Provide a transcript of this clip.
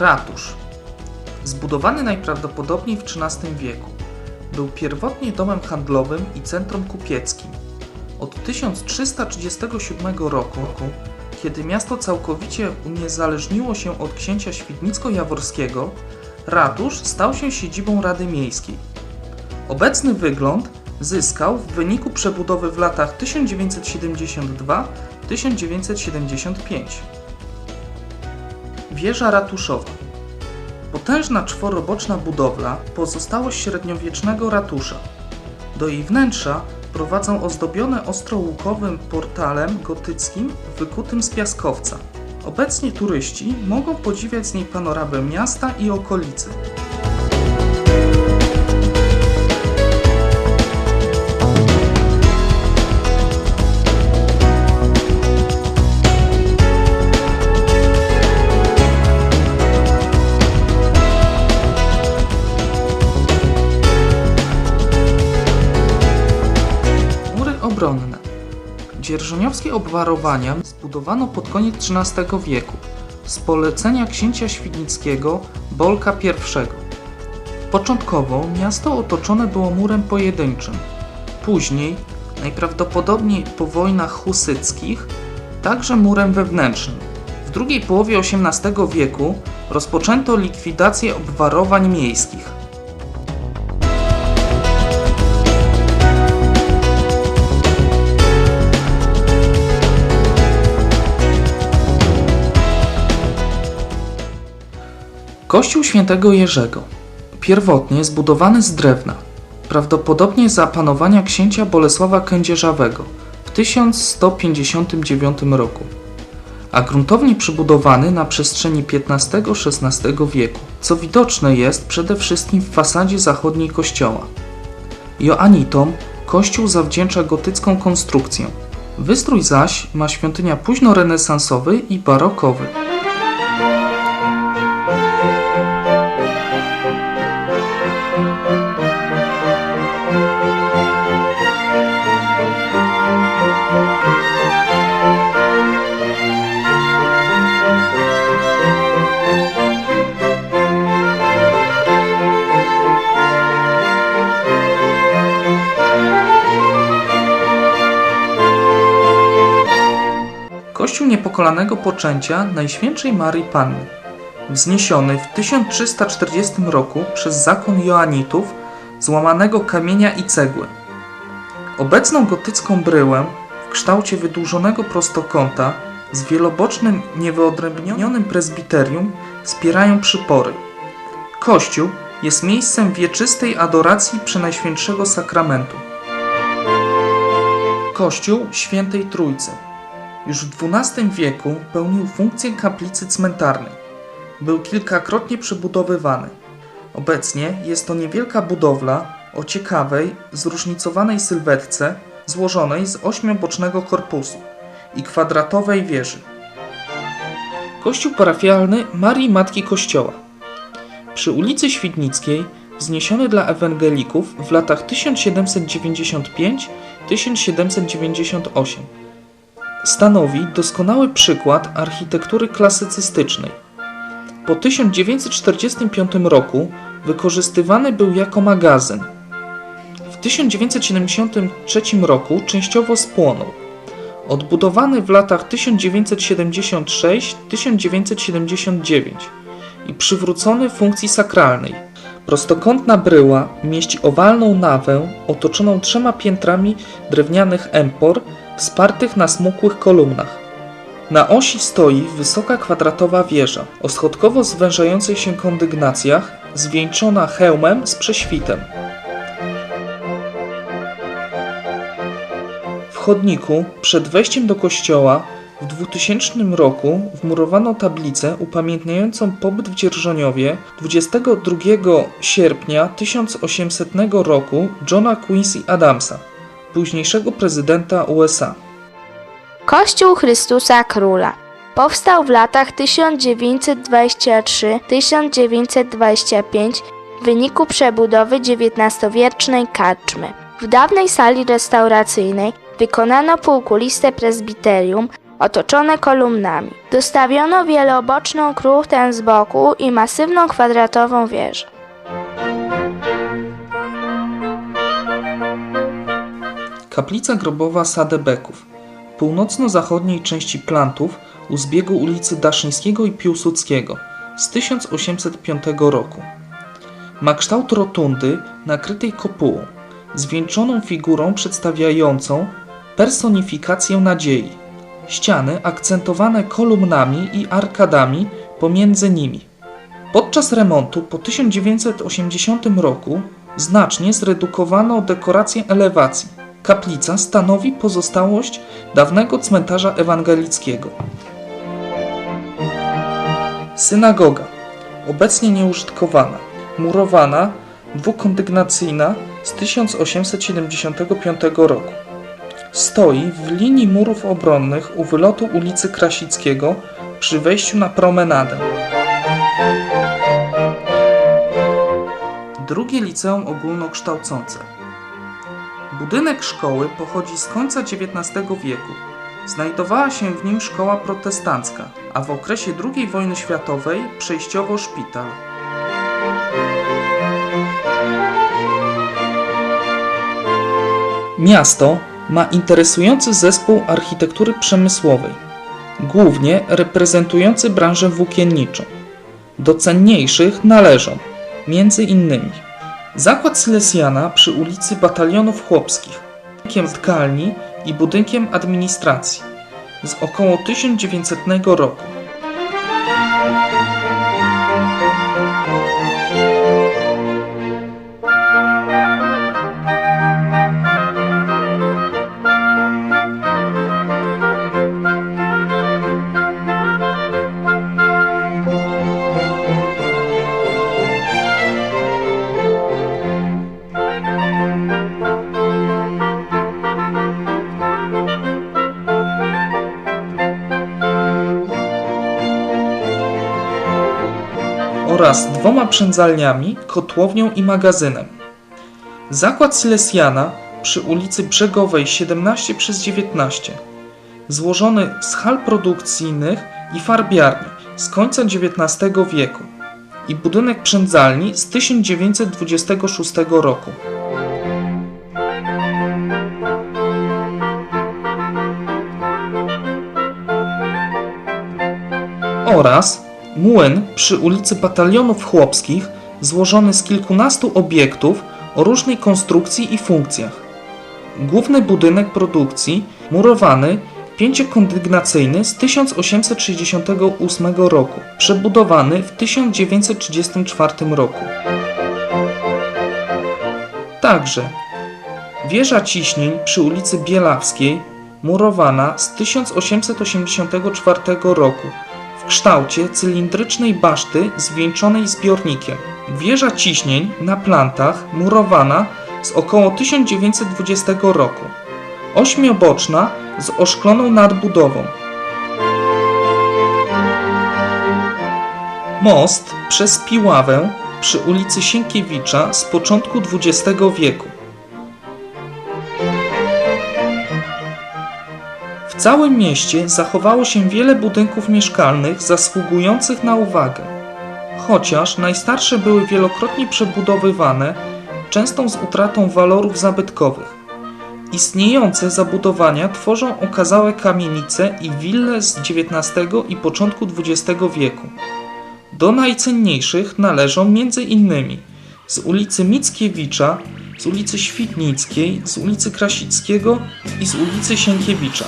Ratusz. Zbudowany najprawdopodobniej w XIII wieku. Był pierwotnie domem handlowym i centrum kupieckim. Od 1337 roku, kiedy miasto całkowicie uniezależniło się od księcia świdnicko-jaworskiego, ratusz stał się siedzibą Rady Miejskiej. Obecny wygląd zyskał w wyniku przebudowy w latach 1972-1975. Wieża ratuszowa. Potężna czworoboczna budowla, pozostałość średniowiecznego ratusza. Do jej wnętrza prowadzą ozdobione ostrołukowym portalem gotyckim wykutym z piaskowca. Obecnie turyści mogą podziwiać z niej panoramę miasta i okolicy. Obronne. Dzierżoniowskie obwarowania zbudowano pod koniec XIII wieku z polecenia księcia świdnickiego Bolka I. Początkowo miasto otoczone było murem pojedynczym. Później, najprawdopodobniej po wojnach husyckich, także murem wewnętrznym. W drugiej połowie XVIII wieku rozpoczęto likwidację obwarowań miejskich. Kościół świętego Jerzego. Pierwotnie zbudowany z drewna, prawdopodobnie za panowania księcia Bolesława Kędzierzawego w 1159 roku, a gruntownie przybudowany na przestrzeni XV-XVI wieku, co widoczne jest przede wszystkim w fasadzie zachodniej kościoła. Joanitom kościół zawdzięcza gotycką konstrukcję. Wystrój zaś ma świątynia późnorenesansowy i barokowy. Kościół Niepokalanego Poczęcia Najświętszej Marii Panny, wzniesiony w 1340 roku przez zakon Joanitów z łamanego kamienia i cegły. Obecną gotycką bryłę w kształcie wydłużonego prostokąta z wielobocznym, niewyodrębnionym prezbiterium wspierają przypory. Kościół jest miejscem wieczystej adoracji Przenajświętszego Sakramentu. Kościół Świętej Trójcy już w XII wieku pełnił funkcję kaplicy cmentarnej. Był kilkakrotnie przebudowywany. Obecnie jest to niewielka budowla o ciekawej, zróżnicowanej sylwetce złożonej z ośmiobocznego korpusu i kwadratowej wieży. Kościół parafialny Marii Matki Kościoła przy ulicy Świdnickiej wzniesiony dla ewangelików w latach 1795-1798 stanowi doskonały przykład architektury klasycystycznej. Po 1945 roku wykorzystywany był jako magazyn. W 1973 roku częściowo spłonął. Odbudowany w latach 1976-1979 i przywrócony funkcji sakralnej. Prostokątna bryła mieści owalną nawę otoczoną trzema piętrami drewnianych empor wspartych na smukłych kolumnach. Na osi stoi wysoka kwadratowa wieża o schodkowo zwężających się kondygnacjach, zwieńczona hełmem z prześwitem. W chodniku przed wejściem do kościoła w 2000 roku wmurowano tablicę upamiętniającą pobyt w Dzierżoniowie 22 sierpnia 1800 roku Johna Quincy Adamsa, późniejszego prezydenta USA. Kościół Chrystusa Króla powstał w latach 1923-1925 w wyniku przebudowy XIX-wiecznej karczmy. W dawnej sali restauracyjnej wykonano półkuliste prezbiterium otoczone kolumnami. Dostawiono wielooboczną kruchtę z boku i masywną kwadratową wieżę. Kaplica grobowa Sadebeków północno-zachodniej części Plantów u zbiegu ulicy Daszyńskiego i Piłsudskiego z 1805 roku. Ma kształt rotundy nakrytej kopułą, zwieńczoną figurą przedstawiającą personifikację nadziei. Ściany akcentowane kolumnami i arkadami pomiędzy nimi. Podczas remontu po 1980 roku znacznie zredukowano dekorację elewacji. Kaplica stanowi pozostałość dawnego cmentarza ewangelickiego. Synagoga, obecnie nieużytkowana, murowana, dwukondygnacyjna z 1875 roku. Stoi w linii murów obronnych u wylotu ulicy Krasickiego przy wejściu na promenadę. Drugie liceum ogólnokształcące. Budynek szkoły pochodzi z końca XIX wieku. Znajdowała się w nim szkoła protestancka, a w okresie II wojny światowej przejściowo szpital. Miasto ma interesujący zespół architektury przemysłowej, głównie reprezentujący branżę włókienniczą. Do cenniejszych należą między innymi Zakład Silesiana przy ulicy Batalionów Chłopskich, budynkiem tkalni i budynkiem administracji z około 1900 roku. Oraz dwoma przędzalniami, kotłownią i magazynem. Zakład Silesiana przy ulicy Brzegowej 17 przez 19, złożony z hal produkcyjnych i farbiarni z końca XIX wieku i budynek przędzalni z 1926 roku. oraz młyn przy ulicy Batalionów Chłopskich złożony z kilkunastu obiektów o różnej konstrukcji i funkcjach. Główny budynek produkcji murowany pięciokondygnacyjny z 1868 roku, przebudowany w 1934 roku. Także wieża ciśnień przy ulicy Bielawskiej murowana z 1884 roku kształcie cylindrycznej baszty zwieńczonej zbiornikiem. Wieża ciśnień na plantach murowana z około 1920 roku. Ośmioboczna z oszkloną nadbudową. Most przez Piławę przy ulicy Sienkiewicza z początku XX wieku. Całym mieście zachowało się wiele budynków mieszkalnych zasługujących na uwagę. Chociaż najstarsze były wielokrotnie przebudowywane, często z utratą walorów zabytkowych. Istniejące zabudowania tworzą okazałe kamienice i wille z XIX i początku XX wieku. Do najcenniejszych należą m.in. z ulicy Mickiewicza, z ulicy Świdnickiej, z ulicy Krasickiego i z ulicy Sienkiewicza.